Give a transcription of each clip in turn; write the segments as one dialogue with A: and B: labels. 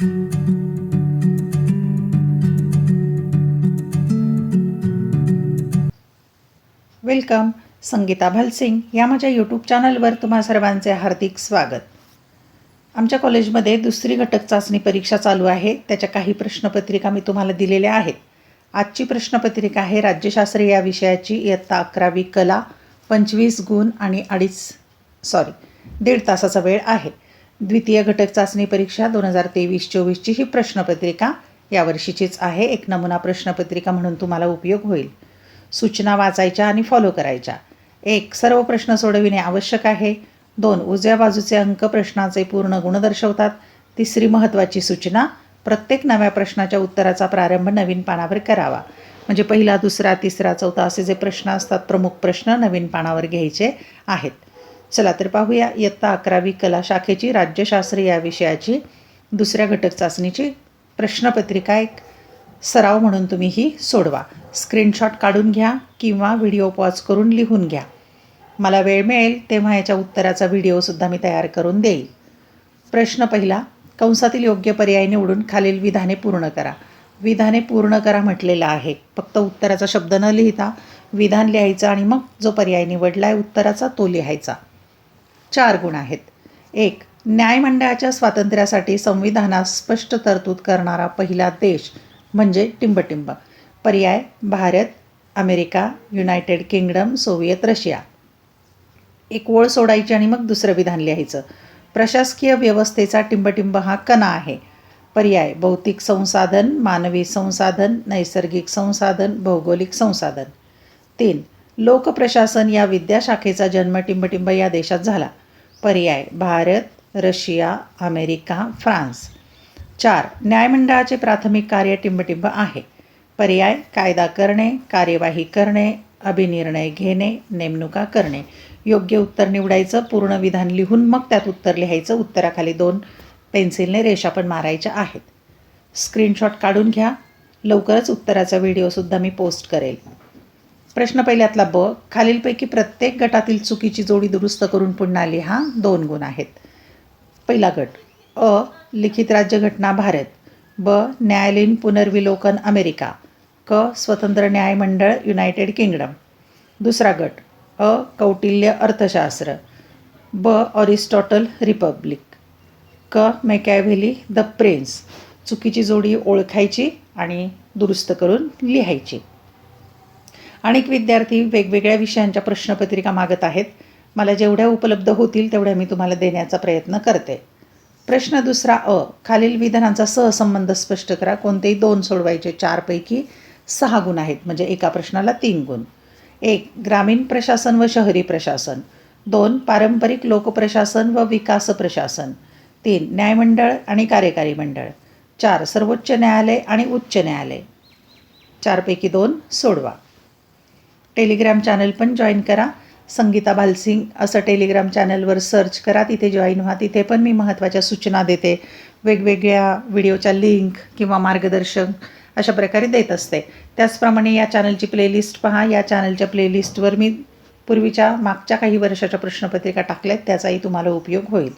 A: Welcome Sangeeta भलसिंग या माझ्या YouTube चॅनलवर तुम्हा सर्वांचे हार्दिक स्वागत. आमच्या कॉलेजमध्ये दुसरी घटक चाचणी परीक्षा चालू आहे त्याच्या काही प्रश्नपत्रिका मी तुम्हाला दिलेल्या आहेत. आजची प्रश्नपत्रिका आहे राज्यशास्त्र या विषयाची इयत्ता अकरावी कला पंचवीस गुण आणि अडीच सॉरी दीड तासाचा वेळ आहे. द्वितीय घटक चाचणी परीक्षा दोन हजार तेवीस चोवीसची ही प्रश्नपत्रिका यावर्षीचीच आहे. एक नमुना प्रश्नपत्रिका म्हणून तुम्हाला उपयोग होईल. सूचना वाचायच्या आणि फॉलो करायच्या. एक सर्व प्रश्न सोडविणे आवश्यक आहे. दोन उजव्या बाजूचे अंक प्रश्नाचे पूर्ण गुण दर्शवतात. तिसरी महत्त्वाची सूचना प्रत्येक नव्या प्रश्नाच्या उत्तराचा प्रारंभ नवीन पानावर करावा. म्हणजे पहिला दुसरा तिसरा चौथा असे जे प्रश्न असतात प्रमुख प्रश्न नवीन पानावर घ्यायचे आहेत. चला तर पाहूया. इयत्ता अकरावी कला शाखेची राज्यशास्त्र या विषयाची दुसऱ्या घटक चाचणीची प्रश्नपत्रिका एक. सराव म्हणून तुम्ही ही सोडवा. स्क्रीनशॉट काढून घ्या किंवा व्हिडिओ पॉज करून लिहून घ्या. मला वेळ मिळेल तेव्हा याच्या उत्तराचा व्हिडिओसुद्धा मी तयार करून देईल. प्रश्न पहिला. कंसातील योग्य पर्याय निवडून खालील विधाने पूर्ण करा. विधाने पूर्ण करा म्हटलेलं आहे. फक्त उत्तराचा शब्द न लिहिता विधान लिहायचं आणि मग जो पर्याय निवडला आहे उत्तराचा तो लिहायचा. चार गुण आहेत. एक न्यायमंडळाच्या स्वातंत्र्यासाठी संविधानात स्पष्ट तरतूद करणारा पहिला देश म्हणजे टिंबटिंब. पर्याय Bharat America United Kingdom Soviet Russia. एक ओळ सोडायची आणि मग दुसरं विधान लिहायचं. प्रशासकीय व्यवस्थेचा टिंबटिंब हा कणा आहे. पर्याय भौतिक संसाधन मानवी संसाधन नैसर्गिक संसाधन भौगोलिक संसाधन. तीन लोकप्रशासन या विद्याशाखेचा जन्म टिंबटिंब या देशात झाला. पर्याय भारत रशिया अमेरिका फ्रान्स. चार न्यायमंडळाचे प्राथमिक कार्य टिंबटिंब आहे. पर्याय कायदा करणे कार्यवाही करणे अभिनिर्णय घेणे नेमणुका करणे. योग्य उत्तर निवडायचं पूर्ण विधान लिहून मग त्यात उत्तर लिहायचं. उत्तराखाली दोन पेन्सिलने रेषा पण मारायच्या आहेत. स्क्रीनशॉट काढून घ्या. लवकरच उत्तराचा व्हिडिओसुद्धा मी पोस्ट करेल. प्रश्न पहिल्यातला ब खालीलपैकी प्रत्येक गटातील चुकीची जोडी दुरुस्त करून पुन्हा लिहा दोन गुण आहेत. पहिला गट अ लिखित राज्यघटना भारत. ब न्यायालयीन पुनर्विलोकन अमेरिका. क स्वतंत्र न्यायमंडळ युनायटेड किंगडम. दुसरा गट अ कौटिल्य अर्थशास्त्र. ब ऑरिस्टॉटल रिपब्लिक. क मेकॅव्हेली द प्रिन्स. चुकीची जोडी ओळखायची आणि दुरुस्त करून लिहायची. अनेक विद्यार्थी वेगवेगळ्या विषयांच्या प्रश्नपत्रिका मागत आहेत. मला जेवढ्या उपलब्ध होतील तेवढ्या मी तुम्हाला देण्याचा प्रयत्न करते. प्रश्न दुसरा अ. खालील विधानांचा सहसंबंध स्पष्ट करा. कोणतेही दोन सोडवायचे चारपैकी सहा गुण आहेत म्हणजे एका प्रश्नाला तीन गुण. एक ग्रामीण प्रशासन व शहरी प्रशासन. दोन पारंपरिक लोकप्रशासन व विकास प्रशासन. तीन न्यायमंडळ आणि कार्यकारी मंडळ. चार सर्वोच्च न्यायालय आणि उच्च न्यायालय. चारपैकी दोन सोडवा. टेलिग्राम चॅनल पण जॉईन करा. संगीता भालसिंग असं टेलिग्राम चॅनलवर सर्च करा तिथे जॉईन व्हा. तिथे पण मी महत्त्वाच्या सूचना देते. वेगवेगळ्या व्हिडिओच्या लिंक किंवा मार्गदर्शन अशा प्रकारे देत असते. त्याचप्रमाणे या चॅनलची प्लेलिस्ट पहा. या चॅनलच्या प्लेलिस्टवर मी पूर्वीच्या मागच्या काही वर्षाच्या प्रश्नपत्रिका टाकल्यात. त्याचाही तुम्हाला उपयोग होईल.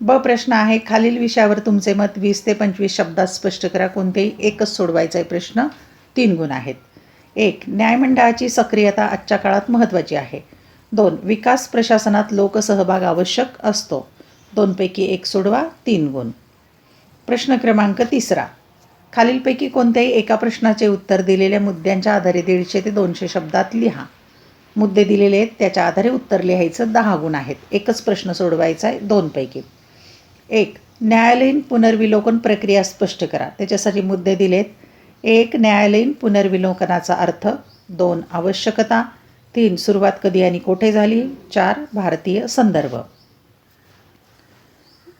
A: ब प्रश्न आहे खालील विषयावर तुमचे मत वीस ते पंचवीस शब्दात स्पष्ट करा. कोणतेही एकच सोडवायचा आहे प्रश्न तीन गुण आहेत. एक न्यायमंडळाची सक्रियता आजच्या काळात महत्त्वाची आहे. दोन विकास प्रशासनात लोकसहभाग आवश्यक असतो. दोनपैकी एक सोडवा तीन गुण. प्रश्न क्रमांक तिसरा. खालीलपैकी कोणत्याही एका प्रश्नाचे उत्तर दिलेल्या मुद्द्यांच्या आधारे दीडशे ते दोनशे शब्दात लिहा. मुद्दे दिलेले आहेत त्याच्या आधारे उत्तर लिहायचं दहा गुण आहेत. एकच प्रश्न सोडवायचा आहे दोनपैकी. एक न्यायालयीन पुनर्विलोकन प्रक्रिया स्पष्ट करा. त्याच्यासाठी मुद्दे दिलेत एक न्यायालयीन पुनर्विलोकनाचा अर्थ दोन आवश्यकता तीन सुरुवात कधी आणि कोठे झाली चार भारतीय संदर्भ.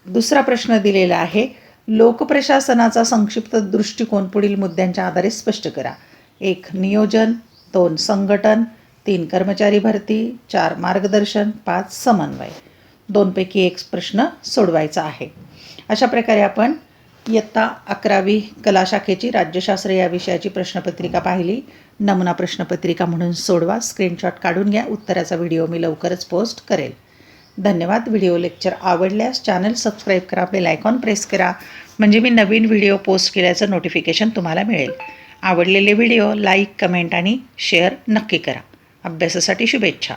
A: दुसरा प्रश्न दिलेला आहे लोकप्रशासनाचा संक्षिप्त दृष्टिकोन पुढील मुद्द्यांच्या आधारे स्पष्ट करा. एक नियोजन दोन संघटन तीन कर्मचारी भरती चार मार्गदर्शन पाच समन्वय. दोनपैकी एक प्रश्न सोडवायचा आहे. अशा प्रकारे आपण इयत्ता अकरावी कला शाखेची राज्यशास्त्र या विषयाची प्रश्नपत्रिका पाहिली. नमुना प्रश्नपत्रिका म्हणून सोडवा स्क्रीनशॉट काढून घ्या उत्तराचा व्हिडिओ मी लवकरच पोस्ट करेल. धन्यवाद. व्हिडिओ लेक्चर आवडल्यास चॅनल सबस्क्राईब करा बेल आयकॉन प्रेस करा. म्हणजे मी नवीन व्हिडिओ पोस्ट केल्याचं नोटिफिकेशन तुम्हाला मिळेल. आवडलेले व्हिडिओ लाईक कमेंट आणि शेअर नक्की करा. अभ्यासासाठी शुभेच्छा.